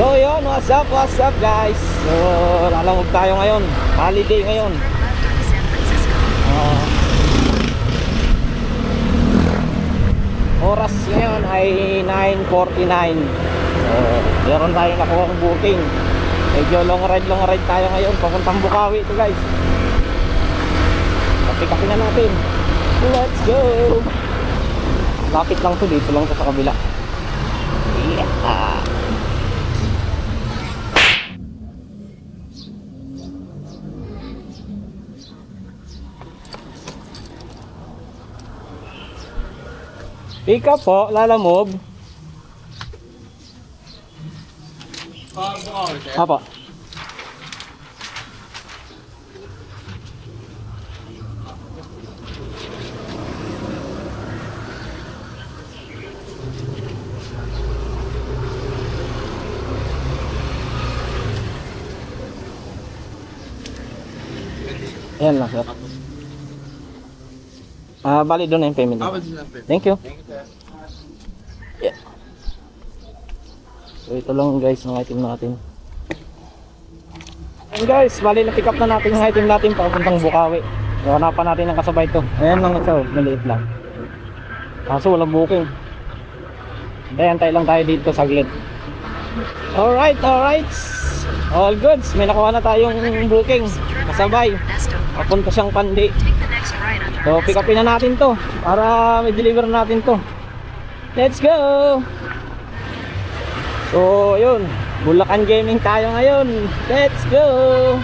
So yun, what's up, what's up guys? So lalamog tayo ngayon, holiday ngayon. Ah. Oras ngayon ay 9.49 So meron tayong nakuha ng booking. Medyo long ride long ride tayo ngayon. Papuntang Bukawi ito guys. Kapit-kapit na natin. Let's go! Lapit lang to dito lang to sa kabila. Yeah Up po, lalamove. Apo. Ayan lang, sir. Ah, bali doon na yung payment. Thank you. Yeah. So ito lang guys ang item natin. Ayan guys, bali na pick up na natin yung item natin papuntang Bukawi. Hanapan natin ang kasabay ito. Ayan lang ito, maliit lang. Kaso walang booking. Ayan, tayo lang tayo dito saglit. Alright, alright. All goods. May nakuha na tayong booking. Kasabay. Papunta siyang pandi. So pick upin na natin to para may deliver natin to. Let's go! So yun, Bulacan Gaming tayo ngayon. Let's go!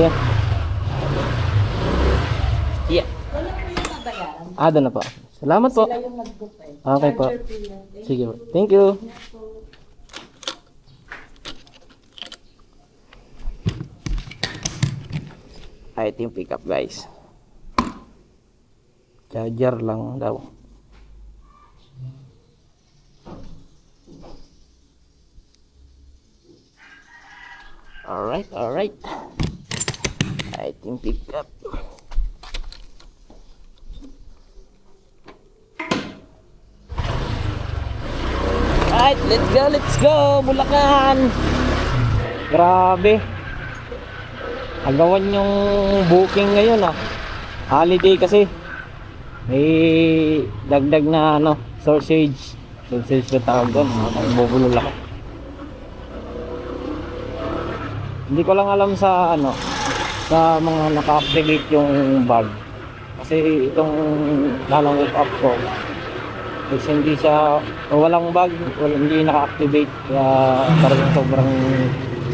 Ayan. Yeah. Ah, doon na po. Salamat po. Okay po. Sige po. Thank you. Ah, ito yung pick up guys. Charger lang daw. Alright, alright. Yung pick up. Alright, let's go, let's go, Bulacan! Grabe. Agawan yung booking ngayon ah. Holiday kasi. May dagdag na ano, sausage. Sausage na tawag doon. Bubulol ako. Hindi ko lang alam sa ano, sa mga naka-activate yung bag. Kasi itong lalang up ko, is hindi siya walang bag, wala, hindi naka-activate kaya parang sobrang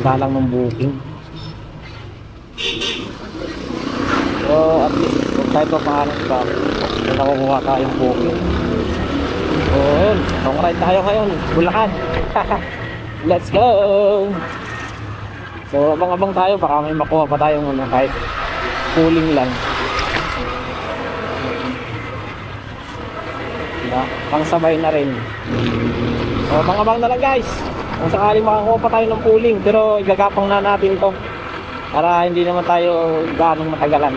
lalang ng booking. So at least kung kahit pa paano pa, kung nakukuha tayong booking. So yun, ride tayo ngayon, Bulacan. Let's go! So abang-abang tayo, baka may makuha pa tayong ano, kahit cooling lang. Diba? Pangsabay na rin. So, mga bang na lang guys. Kung sakali makakuha pa tayo ng pooling, pero igagapang na natin to para hindi naman tayo ganong matagalan.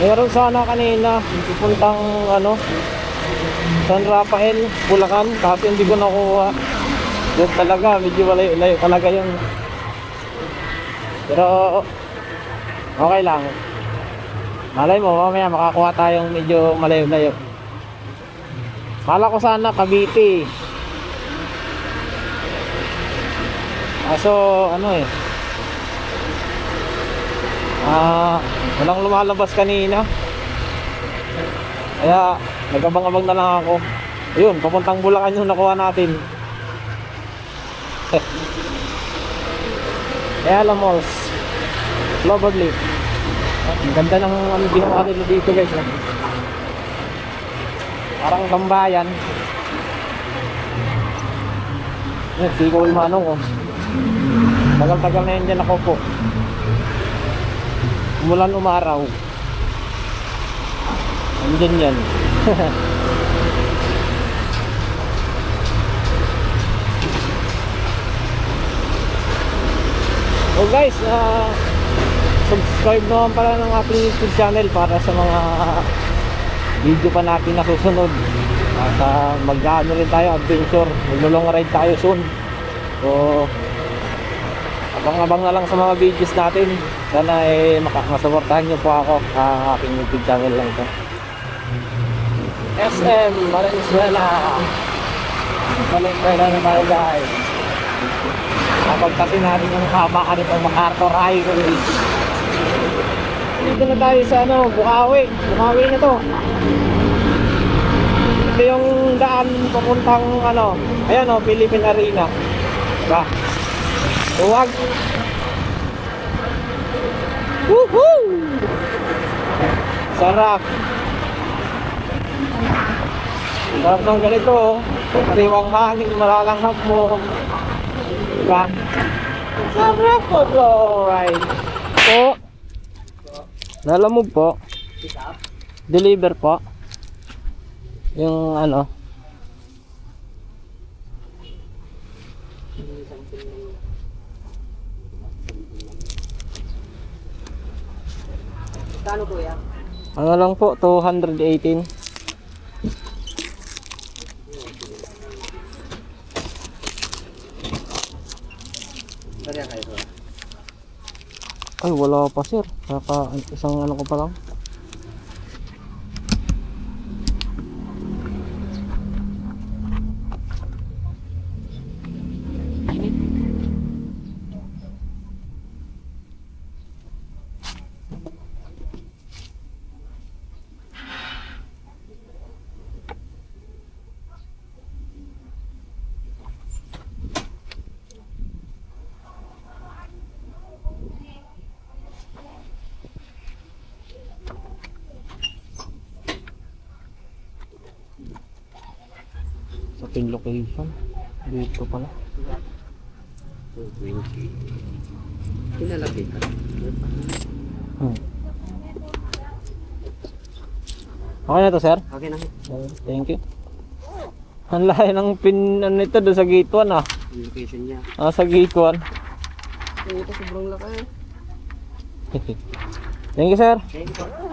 Meron sana kanina, pupuntang ano, San Rafael, Bulacan, kasi hindi ko nakuha. Doon talaga, medyo layo-layo talaga yun. Pero, okay lang. Malay mo, mamaya makakuha tayong medyo malayo-layo. Kala ko sana Cavite. Kaso ano eh. Ah, walang lumalabas kanina. Kaya nagabang-abang na lang ako. Ayun, papuntang Bulacan yung nakuha natin. Kaya alam mo, Cloverleaf. Ang ganda ng ano ginawa nila dito guys. ah. Parang tambayan. Yan, si Cole Manong oh. Tagal-tagal na yun dyan ako po. Umulan umaraw. Andyan yan. oh guys, ah subscribe naman pala ng ating YouTube channel para sa mga video pa natin na susunod. At uh, mag-ano rin tayo, adventure. Mag-long ride tayo soon. So, abang-abang na lang sa mga videos natin. Sana eh makakasuportahan nyo po ako sa aking YouTube channel lang to. SM Valenzuela. Valenzuela na tayo guys. Kapagtasin natin yung haba ka nito MacArthur Highway. Dito na tayo sa ano, Bukawi. Bukawi na to. Ito yung daan papuntang ano, ayan o, Philippine Arena. Diba? Huwag. Woohoo! Sarap. Sarap ng ganito oh. Kariwang hangin, malalanghap mo. Diba? Sarap po, alright. Po. Lala mo po. Deliver po. Yung ano. Kano kuya? Ano lang po, 218. Kaya kayo kuya? Ay, wala pa sir. Saka isang ano ko pa lang. Pin location. Dito pala. 220. Pinalapit ka. Hmm. Okay na to sir? Okay na. Uh, Thank you. Ang lahi ng pin ano nito doon sa gate 1 ah. Yung location niya. Ah, sa gate 1. Ito sobrang laki. Thank you sir. Thank you. left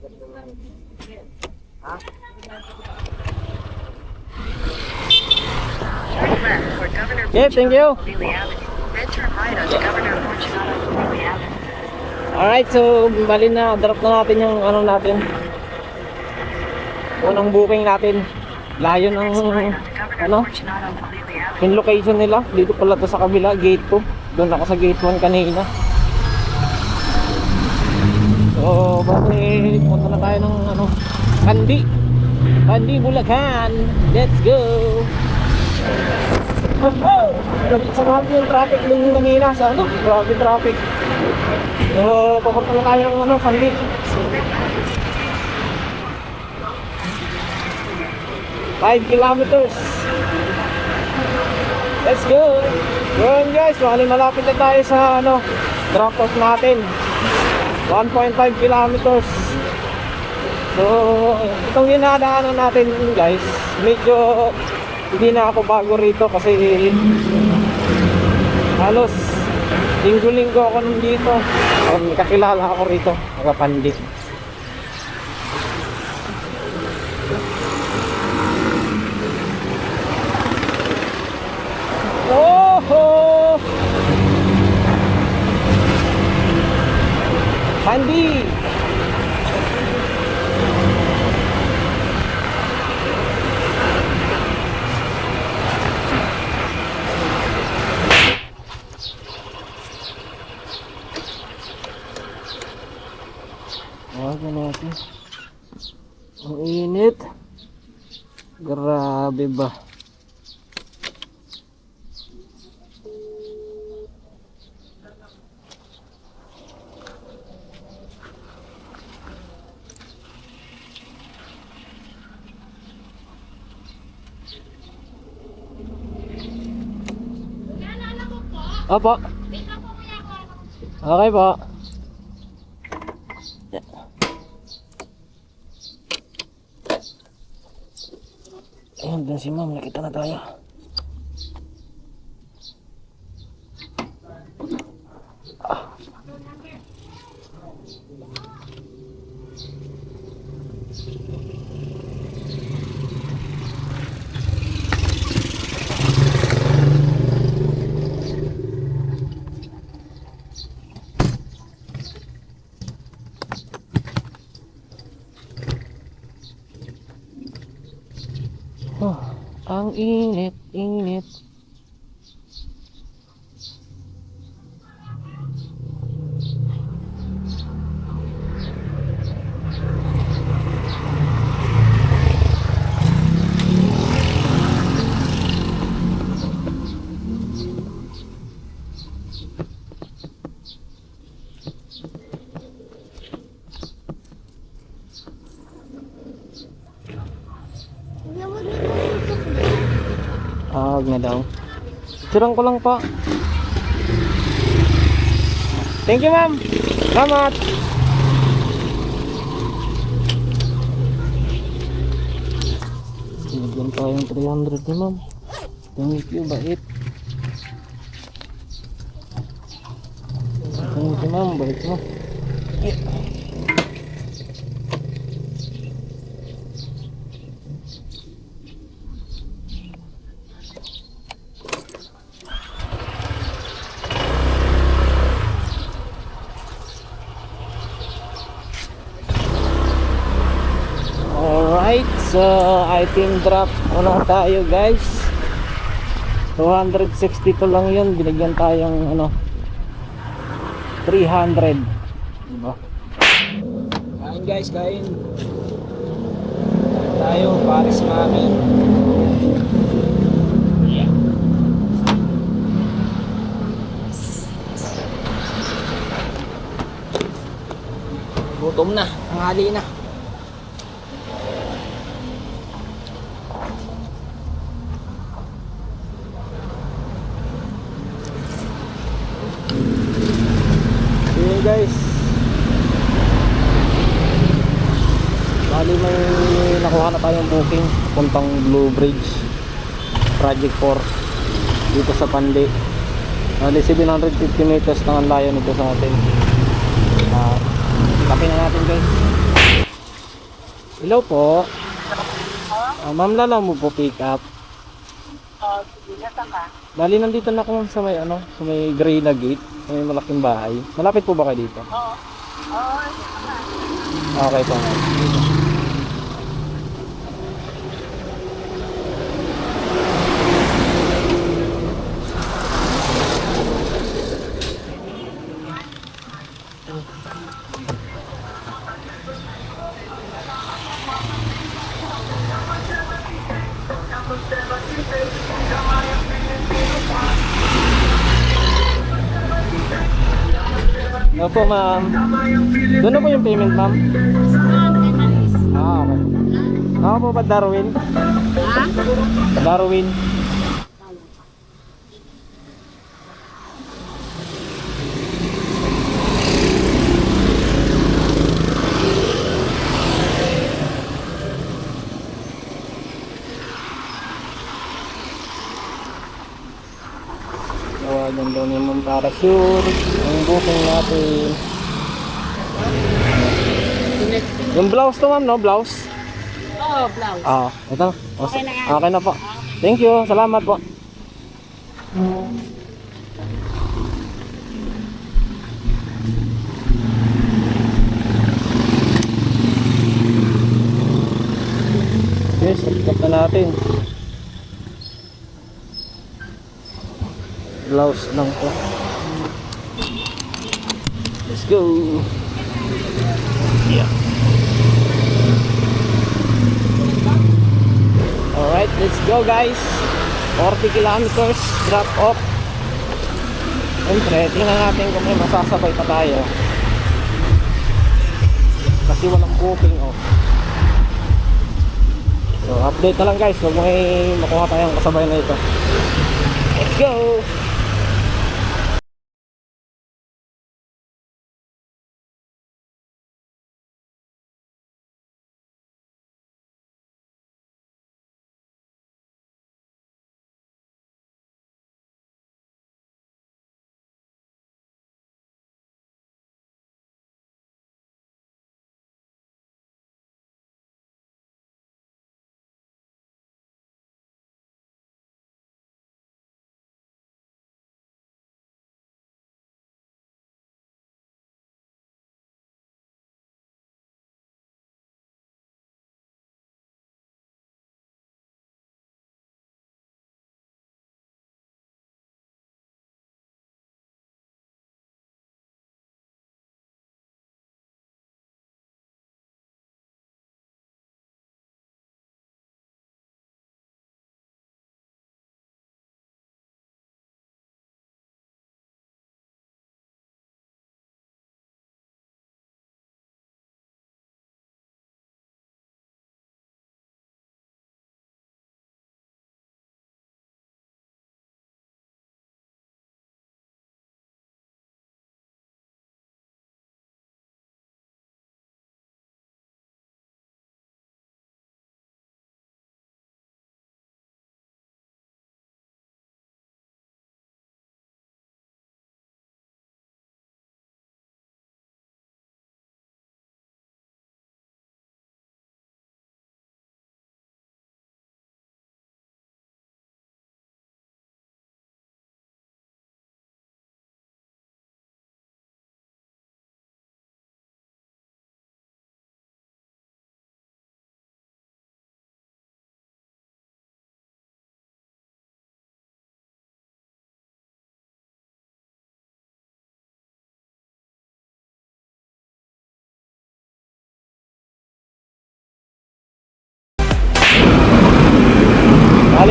Governor Fortunato Lily Avenue. Alright, so bali na, drop na natin yung ano natin. Unang booking natin. Layo ng ano, yung location nila. Dito pala to sa kabila, gate 2. Doon ako sa gate 1 kanina. Tayo ng ano, Kandi. Kandi, Bulacan. Let's go! Oh! Mga yung traffic nung kanina sa ano, grabe traffic. So, papunta na tayo ng ano, Kandi. Five kilometers. Let's go! Yun guys, bali malapit na tayo sa ano, drop off natin. 1.5 kilometers. So, itong dinadaanan natin guys, medyo hindi na ako bago rito kasi halos linggo-linggo ako nandito. Um, kakilala ako rito, nakapandi. Oh! Pandi! Wag na natin. Ang init. Grabe ba? Opo. Okay po. Ayun, dun si ma'am. Nakita na tayo. Na daw. Sirang ko lang pa. Thank you, ma'am. Salamat. Binigyan pa yung 300 ni ma'am. Thank you, bait. Thank you, ma'am. Bait mo. Alright, so item drop muna tayo guys. 262 lang yun, binigyan tayong ano 300 diba? Kain guys, kain. Kain tayo, Paris Mami. Yeah. Gutom na, tanghali na So yun guys Bali may nakuha na tayong booking Puntang Blue Bridge Project 4 Dito sa Pandi Bali 750 meters ang layo nito sa atin uh, Kape na natin guys Hello po Ah, Ma'am Lala mo po pick up Oh, sige, nasa ka? Bali nandito na ako sa may ano Sa may gray na gate Sa may malaking bahay Malapit po ba kayo dito? Oo. Oo, ka. Okay po ma'am. Opo ma'am. Doon na po yung payment ma'am? Ah, okay. Ako po ba Darwin? Ha? Darwin. Tawagan daw ni Ma'am para sure booking natin. Yung blouse to ma'am, no? Blouse? Oo, blouse. Ah, ito. Okay na yan. Okay na po. Thank you. Salamat po. Yes, sikat na natin. Blouse lang po. Go. Yeah. Alright, let's go guys. 40 kilometers drop off. Siyempre, tingnan natin kung may masasabay pa tayo. Kasi walang booking off. So, update na lang guys. Huwag may makuha tayong kasabay na ito. Let's go!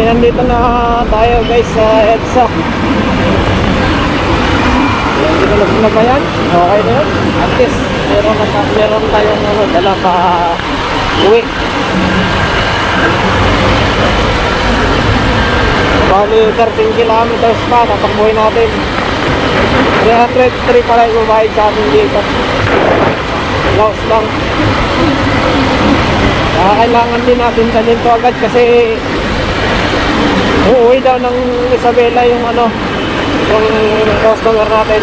Nandito na tayo guys sa EDSA. Hindi ko na ba yan? Okay na yun. At least, meron, na, meron tayong ano, dala pa uwi. Bali, 13 kilometers pa, tatakbuhin natin. 303 pala yung babayad sa ating dito. Loss lang. Kaya kailangan din natin dalhin to agad kasi uuwi daw ng Isabela yung ano, yung customer natin.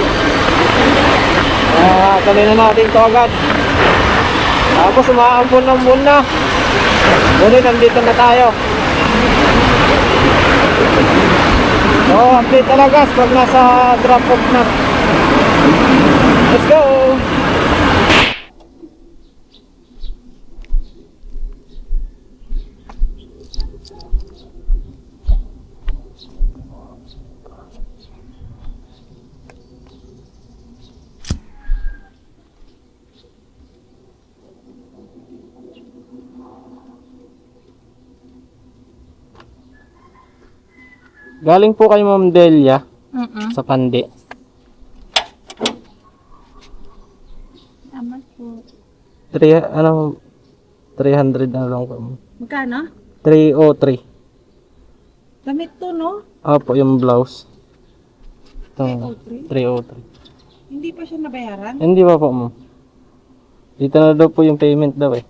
Kaya dalhin na natin to agad. Tapos umaampun ng buwan na. Ngunit nandito na tayo. So, update talaga pag nasa drop off na. Let's go! Galing po kay Ma'am Delia Mm-mm. sa Pandi. Tama po. 3, ano, 300 na lang po. Magkano? 303. Damit to, no? Opo, yung blouse. Ito, 303? 303. Hindi pa siya nabayaran? Hindi ba po, ma'am? Dito na daw po yung payment daw eh.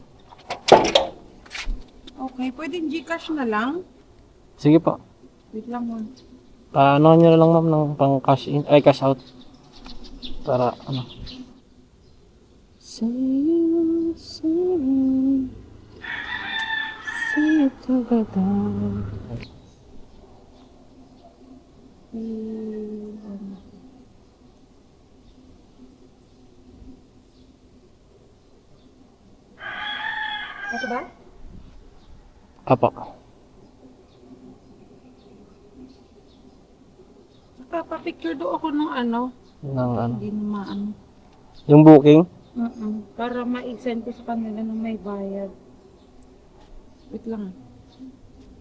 Okay, pwedeng Gcash na lang. Sige po. Wait lang mo. Paano nyo na lang ma'am ng pang cash in, ay cash out. Para ano. See you, see you, see you together. Ito ba? Apo. Nakapapicture do ako ng ano. Ng ano. Hindi na maano. Yung booking. Mm Para ma-send ko sa kanila nung may bayad. Wait lang.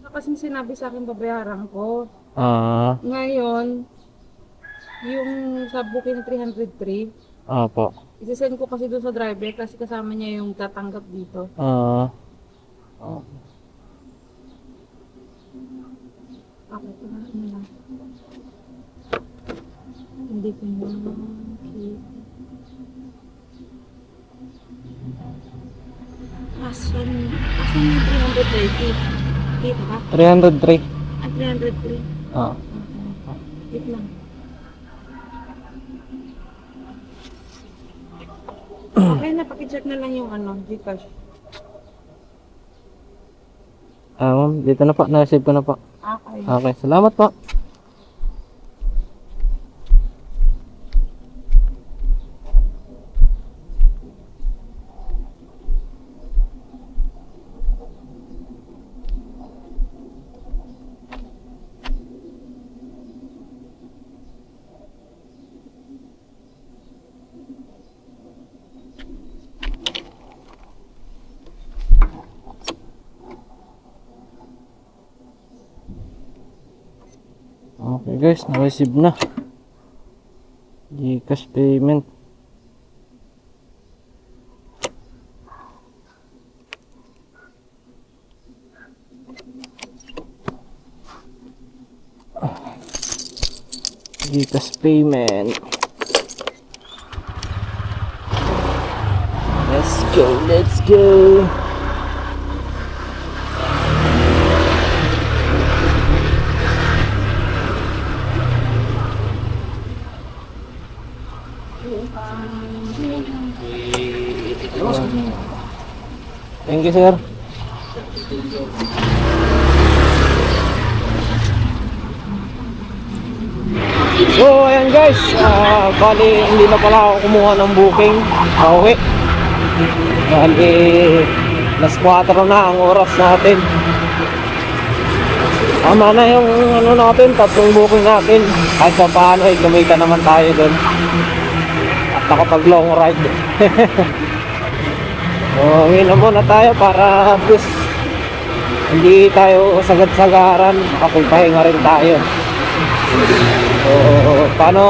Kasi sinabi sa akin babayaran ko. Ah, Ngayon, yung sa booking na 303, apo. isasend ko kasi doon sa driver kasi kasama niya yung tatanggap dito. Ah, Ako ito na lang. Hindi ko na makita. Asan? Asan yung 330? Kita ka? 303. Ah, 303. Ah. Wait lang. Okay na, pakicheck na lang yung ano, Gcash. Ah, ma'am, dito na po. Na-receive ko na po. Okay. Okay, salamat po. Okay guys, na-receive na. Gcash payment. Gcash payment. Let's go, let's go. Thank you, sir. So, ayan guys. ah bali, hindi na pala ako kumuha ng booking. Pauwi. Bali, las 4 na ang oras natin. Tama na yung ano natin, tatlong booking natin. Kahit pa paano, eh, kumita naman tayo doon. Nakapag long ride. So, uwi na muna tayo para least hindi tayo sagad-sagaran, makapagpahinga rin tayo. So, paano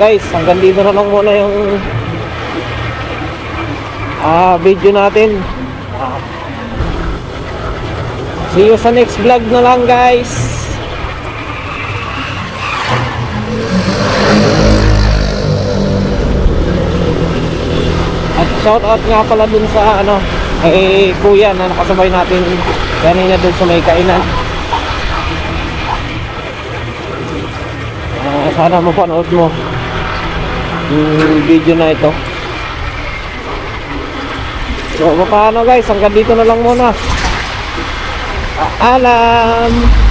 guys, hanggang dito na lang muna yung ah video natin. Ah, see you sa next vlog na lang guys. At shout out nga pala dun sa ano, eh kuya na nakasabay natin kanina dun sa may kainan. Ah, sana mapanood mo yung video na ito. So, paano guys, hanggang dito na lang muna. Ah, Alam!